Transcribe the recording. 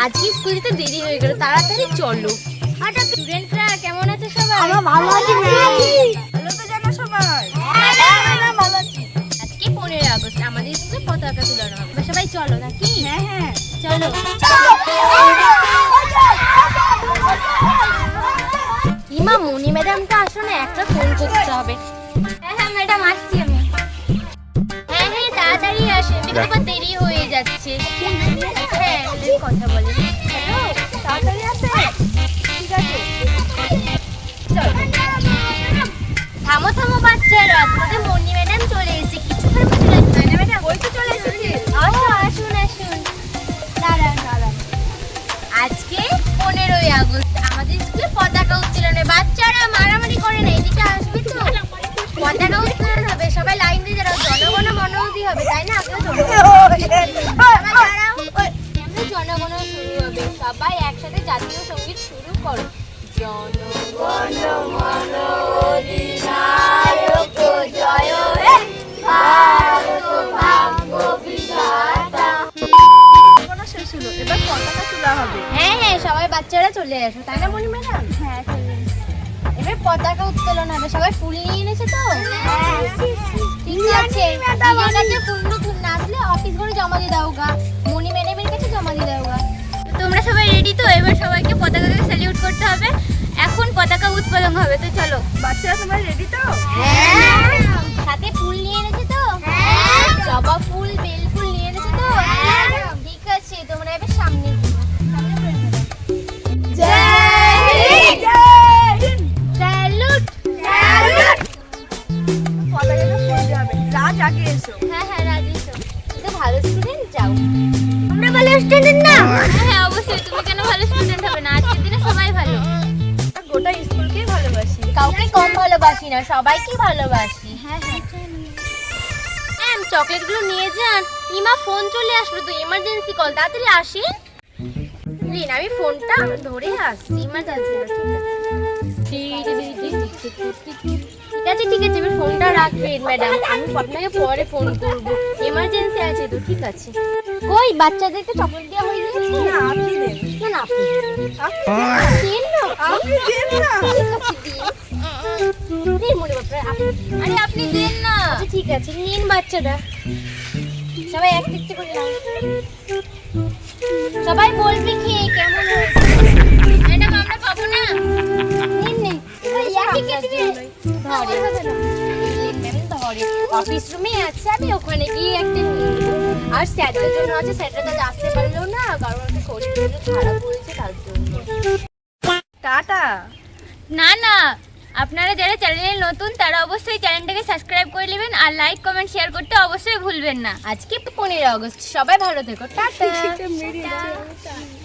আজকে স্কুল যেতে দেরি হয়ে গেল তাড়াতাড়ি চলো। আচ্ছা স্টুডেন্টরা কেমন আছে সবাই? আমরা ভালো আছি ভালো তো জানো সবাই? ভালো আছি। আজকে পনেরোই আগস্ট আমাদের স্কুলে পতাকা তুলানো হবে। সবাই চলো নাকি? হ্যাঁ হ্যাঁ। চলো। ইমা মনি ম্যাডামটা আসলে একটা ফোন করতে হবে। হ্যাঁ হ্যাঁ ম্যাডাম আসছি আমি। হ্যাঁ হ্যাঁ তাড়াতাড়ি আসেন। দেখো। দেরি হয়ে যাচ্ছে। থামো থামো বাচ্চারা তোমাদের মনি ম্যাডাম চলে এসেছে। কিছুক্ষণ লাগবে না ম্যাডাম ওই তো চলে এসেছি। আসো আসুন আসুন দাঁড়ান দাঁড়ান। আজকে পনেরোই আগস্ট। আমাদের স্কুলে পতাকা উত্তোলনে বাচ্চারা মারামারি করে না এদিকে আসবে তো। পতাকা উত্তোলন হবে সবাই লাইন দিয়ে দাঁড়াও। জনগণ মনোদি হবে তাই না? জনগণ শুরু হবে। সবাই একসাথে জাতীয় সংগীত শুরু করো। জনগণ মন অধিনায়ক জয় হে ভারত ভাগ্য বিধাতা শেষ হলো এবার পতাকা তোলা হবে হ্যাঁ হ্যাঁ সবাই বাচ্চারা চলে আসো তাই না মনি ম্যাডাম? হ্যাঁ চলে এবার পতাকা উত্তোলন হবে সবাই ফুল নিয়ে এনেছে তো? ঠিক আছে ম্যাডাম, নিজের কাছে ফুল না আসলে অফিস জমা দিয়ে দাও গা। হবে তো চলো। বাচ্চারা তোমরা রেডি তো? হ্যাঁ। সাথে ফুল নিয়ে এনেছে তো? জবা ফুল বেল ফুল নিয়ে এনেছে তো? ঠিক আছে তোমরা এবার সামনে রাজ আগে এসো। হ্যাঁ হ্যাঁ রাজি তো ভালো স্টুডেন্ট যাও। আমরা ভালো স্টুডেন্ট না? কাউকে কম ভালোবাসি না সবাইকে ভালোবাসি। হ্যাঁ হ্যাঁ। ম্যাম চকলেটগুলো নিয়ে যান। ইমা ফোন চলে আসলো তো ইমার্জেন্সি কল তাড়াতাড়ি আসি লিন আমি ফোনটা ধরে আসছি ইমার্জেন্সি ঠিক আছে ঠিক আছে এবার ফোনটা রাখবেন ম্যাডাম। আমি আপনাকে পরে ফোন করব। এমার্জেন্সি আছে তো ঠিক আছে। কই বাচ্চাদেরকে চকলেট দেওয়া হয়ে গেছে? না আপনি দেন। না না আপনি দিন। না। আপনি দেন না। আরে আপনি দেন না। আচ্ছা ঠিক আছে নিন বাচ্চাটা। সবাই এক দিকতে করে নাও। সবাই বলবে কি কেমন হয়েছে? ম্যাডাম আমরা পাবো না। নিন নিন। একই কেটে ধরে। ম্যাম ধরে। অফিস রুমে আছে আমি ওখানে গিয়ে একটা আর স্যারটার জন্য আছে স্যারটা তো আসতে পারল না কারণ ওর শরীর খারাপ হয়েছে তার জন্য। টাটা। না না আপনারা যারা চ্যানেলে নতুন তারা অবশ্যই চ্যানেলটাকে সাবস্ক্রাইব করে নেবেন আর লাইক কমেন্ট শেয়ার করতে অবশ্যই ভুলবেন না। আজকে পনেরো আগস্ট। সবাই ভালো থেকো। টাটা।